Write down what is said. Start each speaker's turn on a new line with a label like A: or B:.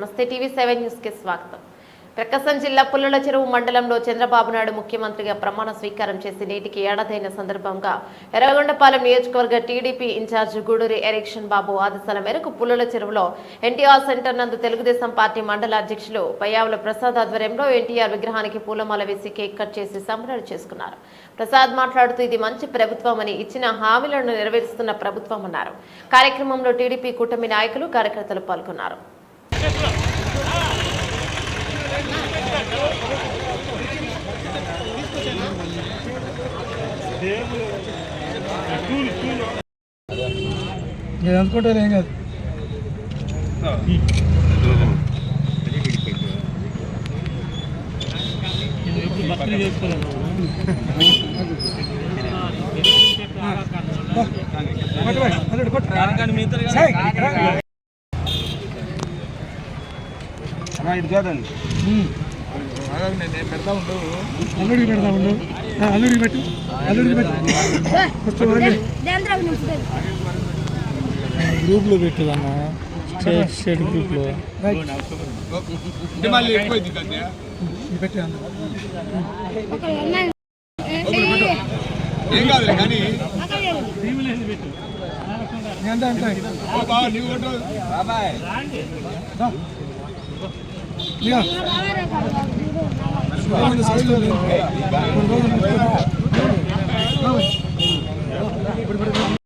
A: నమస్తే TV seven న్యూస్కి స్వాగతం. ప్రకాశం జిల్లా పుల్లల చెరువు మండలంలో చంద్రబాబు నాయుడు ముఖ్యమంత్రిగా ప్రమాణ స్వీకారం చేసి నేటికి ఏడాదైన సందర్భంగా ఎర్రగొండపాలెం నియోజకవర్గ TDP in charge Guduri Erixion Babu ఆదేశాల మేరకు పుల్లల చెరువులో ఎన్టీఆర్ సెంటర్ నందు తెలుగుదేశం పార్టీ మండల అధ్యక్షులు పయ్యావుల ప్రసాద్ ఆధ్వర్యంలో ఎన్టీఆర్ విగ్రహానికి పూలమాల వేసి కేక్ కట్ చేసి సంబరాలు చేసుకున్నారు. ప్రసాద్ మాట్లాడుతూ ఇది మంచి ప్రభుత్వం అని ఇచ్చిన హామీలను నెరవేరుస్తున్న ప్రభుత్వం అన్నారు కార్యక్రమంలో టీడీపీ కూటమి నాయకులు కార్యకర్తలు పాల్గొన్నారు.
B: నేను అనుకుంటాను ఏం కాదు
C: ఇది కాదండి.
B: అల్లుడికి పెడతా ఉండు. అల్లుడికి పెట్టు. అల్లుడికి పెట్టు. గ్రూప్లో పెట్టదన్నా స్టేట్ స్టేట్ గ్రూప్లో.
C: కదా ఏం కాదులే కానీ
B: ఎంత இல்லையா